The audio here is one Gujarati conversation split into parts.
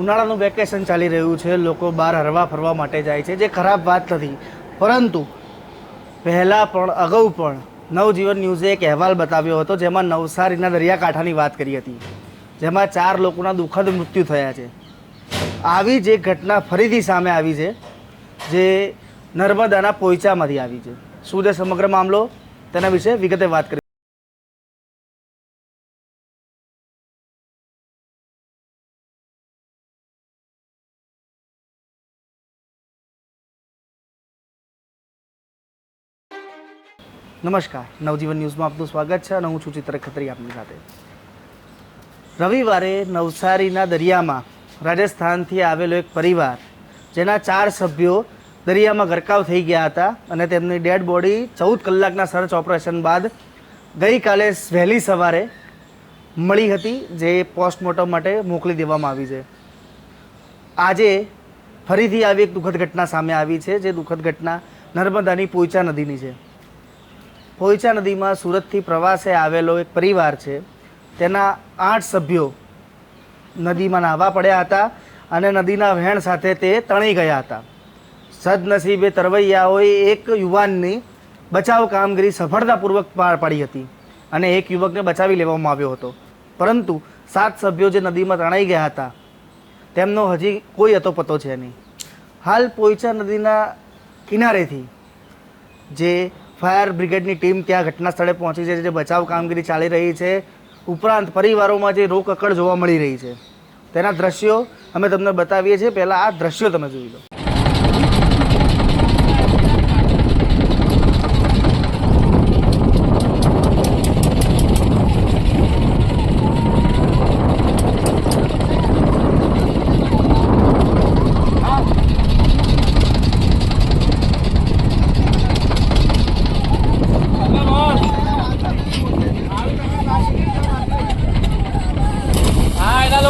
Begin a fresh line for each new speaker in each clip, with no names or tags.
ઉનાળાનું વેકેશન ચાલી રહ્યું છે, લોકો બહાર હરવા ફરવા માટે જાય છે, જે ખરાબ વાત નથી. પરંતુ પહેલાં પણ, અગાઉ પણ નવજીવન ન્યૂઝે એક અહેવાલ બતાવ્યો હતો, જેમાં નવસારીના દરિયાકાંઠાની વાત કરી હતી. જેમાં ચાર લોકોના દુઃખદ મૃત્યુ થયા છે. આવી જ ઘટના ફરીથી સામે આવી છે, જે નર્મદાના પોઈચામાંથી આવી છે. શું છે સમગ્ર મામલો? તેના વિશે વિગતે વાત કરી નમસ્કાર. નવજીવન ન્યૂઝમાં આપનું સ્વાગત છે અને હું છું ચિત્ર ખત્રી આપની સાથે. રવિવારે નવસારીના દરિયામાં રાજસ્થાનથી આવેલો એક પરિવાર, જેના ચાર સભ્યો દરિયામાં ગરકાવ થઈ ગયા હતા અને તેમની ડેડ બોડી ચૌદ કલાકના સર્ચ ઓપરેશન બાદ ગઈકાલે વહેલી સવારે મળી હતી, જે પોસ્ટમોર્ટમ માટે મોકલી દેવામાં આવી છે. આજે ફરીથી આવી એક દુઃખદ ઘટના સામે આવી છે, જે દુઃખદ ઘટના નર્મદાની પોઈચા નદીની છે. પોઈચા નદીમાં સુરતથી પ્રવાસે આવેલો એક પરિવાર છે. તેના આઠ સભ્યો નદીમાં નાહવા પડ્યા હતા અને નદીના વહેણ સાથે તે તણાઈ ગયા હતા. સદનસીબે તરવૈયાઓએ એક યુવાનની બચાવ કામગીરી સફળતાપૂર્વક પાર પાડી હતી અને એક યુવકને બચાવી લેવામાં આવ્યો હતો. પરંતુ સાત સભ્યો જે નદીમાં તણાઈ ગયા હતા, તેમનો હજી કોઈ હતો પતો છે નહીં. હાલ પોઈચા નદીના કિનારેથી જે ફાયર બ્રિગેડની ટીમ ત્યાં ઘટના સ્થળે પહોંચી છે, જે બચાવ કામગીરી ચાલી રહી છે. ઉપરાંત પરિવારોમાં જે રોકકળ જોવા મળી રહી છે. તેના દ્રશ્યો અમે તમને બતાવીએ છીએ. પહેલાં આ દ્રશ્યો તમે જોઈ લો
હા એના લોકો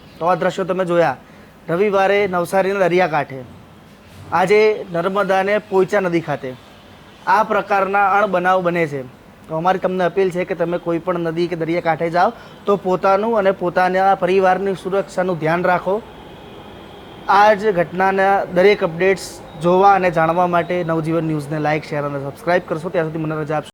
તો આ દ્રશ્યો તમે જોયા. રવિવારે નવસારીના દરિયાકાંઠે. આજે નર્મદાને પોઈચા નદી ખાતે. આ પ્રકારના અણબનાવ બને છે. તો અમારી તમને અપીલ છે કે તમે કોઈ પણ નદી કે દરિયાકાંઠે જાઓ, તો પોતાનું અને પોતાના પરિવારની સુરક્ષાનું ધ્યાન રાખો. આ જ ઘટનાના દરેક અપડેટ્સ જોવા અને જાણવા માટે નવજીવન ન્યૂઝને લાઇક શેર અને સબસ્ક્રાઇબ કરશો. ત્યાં સુધી મને રજા આપશો.